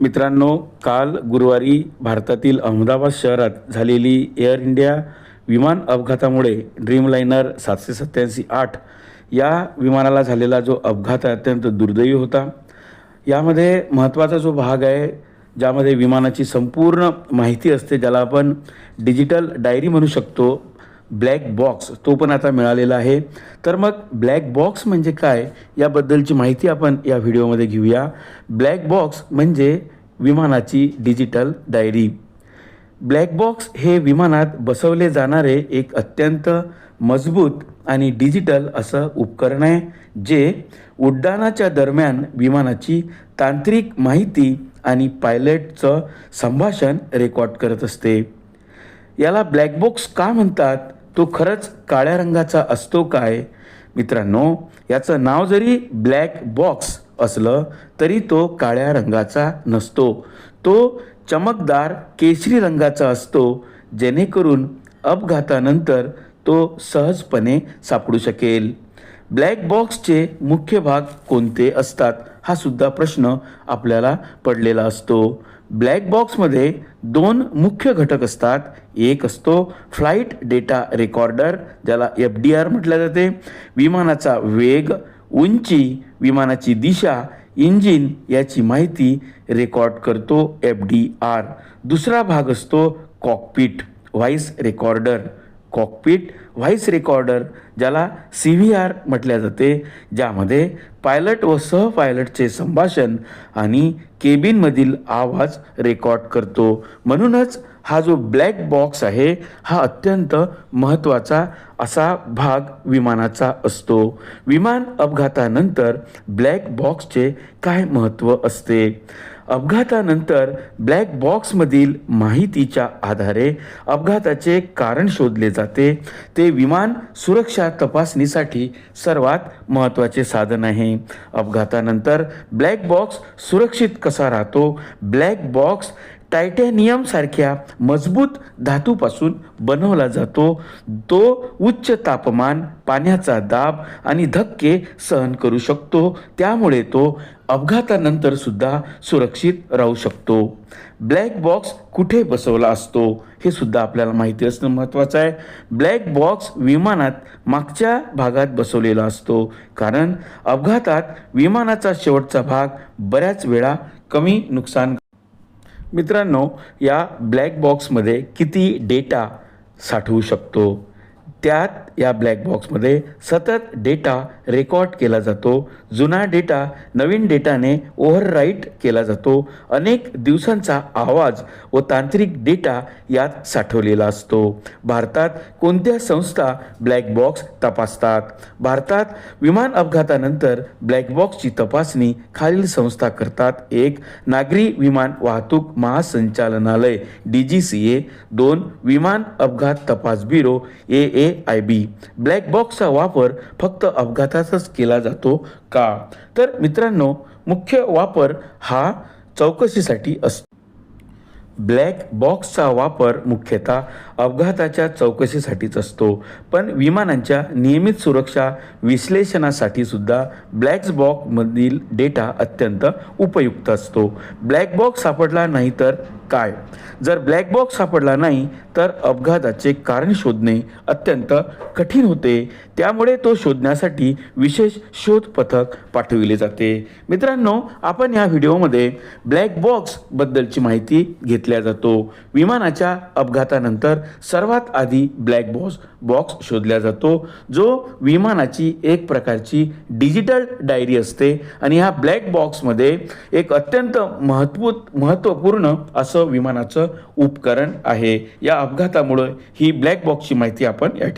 मित्रांनो काल गुरुवारी भारतातील अहमदाबाद शहरात झालेली एअर इंडिया विमान अपघातामुळे ड्रीमलाइनर सातशे सत्त्याऐंशी आठ या विमानाला झालेला जो अपघात आहे अत्यंत दुर्दैवी होता. यामध्ये महत्त्वाचा जो भाग आहे ज्यामध्ये विमानाची संपूर्ण माहिती असते ज्याला आपण डिजिटल डायरी म्हणू शकतो. ब्लॅक बॉक्स तो पण आता मिळालेला आहे. तर मग ब्लॅक बॉक्स म्हणजे काय? याबद्दलची माहिती आपण या व्हिडिओमध्ये घेऊया. ब्लॅक बॉक्स म्हणजे विमानाची डिजिटल डायरी ब्लॅक बॉक्स हे विमानात बसवले जाणारे एक अत्यंत मजबूत आणि डिजिटल असं उपकरण आहे जे उड्डाणाच्या दरम्यान विमानाची तांत्रिक माहिती आणि पायलटचं संभाषण रेकॉर्ड करत असते. याला ब्लॅक बॉक्स का म्हणतात? तो खरंच काळ्या रंगाचा असतो काय? मित्रांनो याचं नाव जरी ब्लॅक बॉक्स असलं तरी तो काळ्या रंगाचा नसतो. तो चमकदार केशरी रंगाचा असतो जेणेकरून अपघातानंतर तो सहजपणे सापडू शकेल. ब्लॅक बॉक्सचे मुख्य भाग कोणते असतात? हा सुद्धा प्रश्न आपल्याला पडलेला असतो. ब्लॅक बॉक्समध्ये दोन मुख्य घटक असतात. एक असतो फ्लाईट डेटा रेकॉर्डर ज्याला एफ डी आर म्हटलं जाते. विमानाचा वेग उंची विमानाची दिशा इंजिन याची माहिती रेकॉर्ड करतो एफ डी आर दुसरा भाग असतो cockpit voice recorder cockpit voice recorder ज्याला सी व्ही आर म्हटल्या जाते ज्यामध्ये पायलट व सह पायलटचे संभाषण आणि केबिनमधील आवाज रेकॉर्ड करतो. म्हणूनच हा जो ब्लॅक बॉक्स आहे हा अत्यंत महत्त्वाचा असा भाग विमानाचा असतो. विमान अपघातानंतर ब्लॅक बॉक्सचे काय महत्त्व असते? अपघातानंतर ब्लॅक बॉक्समधील माहितीच्या आधारे अपघाताचे कारण शोधले जाते. ते विमान सुरक्षा तपासणीसाठी सर्वात महत्त्वाचे साधन आहे. अपघातानंतर ब्लॅक बॉक्स सुरक्षित कसा राहतो? ब्लॅक बॉक्स टायटॅनियम सारख्या मजबूत धातूपासून बनवला जातो. तो उच्च तापमान पाण्याचा दाब आणि धक्के सहन करू शकतो. त्यामुळे तो अपघातानंतर सुद्धा सुरक्षित राहू शकतो. ब्लॅक बॉक्स कुठे बसवला असतो हे सुद्धा आपल्याला माहिती असणं महत्त्वाचं आहे. ब्लॅक बॉक्स विमानात मागच्या भागात बसवलेला असतो. कारण अपघातात विमानाचा शेवटचा भाग बऱ्याच वेळा कमी नुकसान मित्रांनो या ब्लॅक बॉक्समध्ये किती डेटा साठवू शकतो? त्यात या ब्लॅक बॉक्समध्ये सतत डेटा रेकॉर्ड केला जातो. जुना डेटा नवीन डेटाने ओव्हरराईट केला जातो. अनेक दिवसांचा आवाज व तांत्रिक डेटा यात साठवलेला असतो. भारतात कोणत्या संस्था ब्लॅक बॉक्स तपासतात? भारतात विमान अपघातानंतर ब्लॅक बॉक्सची तपासणी खालील संस्था करतात. एक नागरी विमान वाहतूक महासंचालनालय डी जी सी ए दोन विमान अपघात तपास bureau A A I B black बॉक्सचा वापर फक्त अपघातातच केला जातो का? तर मित्रांनो मुख्य वापर हा चौकशीसाठी असतो. ब्लॅक बॉक्सचा वापर मुख्यतः अपघाताच्या चौकशीसाठीच असतो. पण विमानांच्या नियमित सुरक्षा विश्लेषणासाठी सुद्धा ब्लॅक बॉक्समधील डेटा अत्यंत उपयुक्त असतो. ब्लॅक बॉक्स सापडला नाही तर काय? जर ब्लॅक बॉक्स सापडला नाही तर अपघाताचे कारण शोधणे अत्यंत कठीण होते. त्यामुळे तो शोधण्यासाठी विशेष शोध पथक पाठविले जाते. मित्रांनो आपण या व्हिडिओमध्ये ब्लॅक बॉक्स बद्दलची माहिती घेतल्या जातो. विमानाच्या अपघातानंतर सर्वात आधी ब्लॅक बॉक्स बॉक्स शोधला जातो जो विमानाची एक प्रकारची डिजिटल डायरी असते. आणि ह्या ब्लॅक बॉक्समध्ये एक अत्यंत महत्त्व महत्त्वपूर्ण असं विमानाचं उपकरण आहे. या अपघातामुळं ही ब्लॅक बॉक्सची माहिती आपण या ठिकाणी